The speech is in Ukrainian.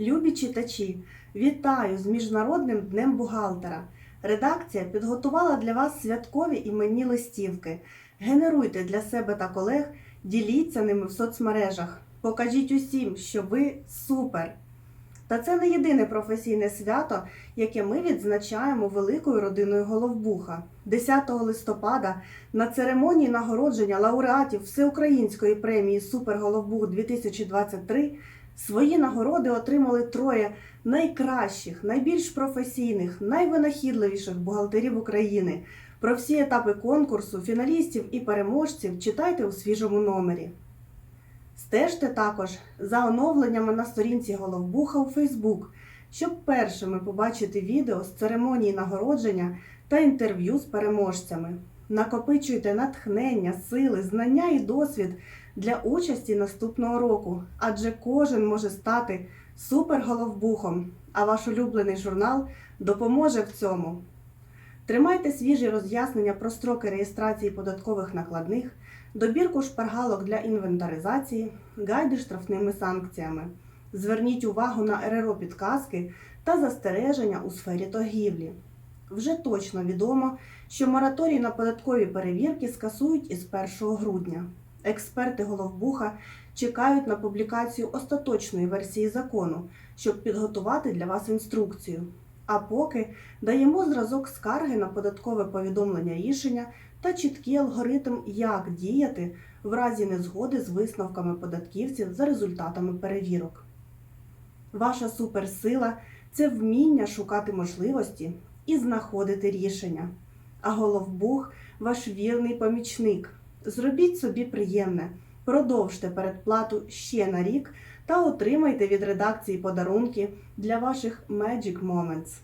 Любі читачі, вітаю з Міжнародним днем бухгалтера. Редакція підготувала для вас святкові іменні листівки. Генеруйте для себе та колег, діліться ними в соцмережах. Покажіть усім, що ви супер! Та це не єдине професійне свято, яке ми відзначаємо великою родиною Головбуха. 10 листопада на церемонії нагородження лауреатів Всеукраїнської премії Супер Головбух 2023 свої нагороди отримали троє найкращих, найбільш професійних, найвинахідливіших бухгалтерів України. Про всі етапи конкурсу, фіналістів і переможців читайте у свіжому номері. Стежте також за оновленнями на сторінці Головбуха у Фейсбук, щоб першими побачити відео з церемонії нагородження та інтерв'ю з переможцями. Накопичуйте натхнення, сили, знання і досвід для участі наступного року, адже кожен може стати суперголовбухом, а ваш улюблений журнал допоможе в цьому. Тримайте свіжі роз'яснення про строки реєстрації податкових накладних, добірку шпаргалок для інвентаризації, гайди штрафними санкціями. Зверніть увагу на РРО підказки та застереження у сфері торгівлі. Вже точно відомо, що мораторій на податкові перевірки скасують із 1 грудня. Експерти Головбуха чекають на публікацію остаточної версії закону, щоб підготувати для вас інструкцію. А поки даємо зразок скарги на податкове повідомлення рішення та чіткий алгоритм, як діяти в разі незгоди з висновками податківців за результатами перевірок. Ваша суперсила це вміння шукати можливості і знаходити рішення. А головбух ваш вірний помічник. Зробіть собі приємне, продовжте передплату ще на рік та отримайте від редакції подарунки для ваших Magic Moments.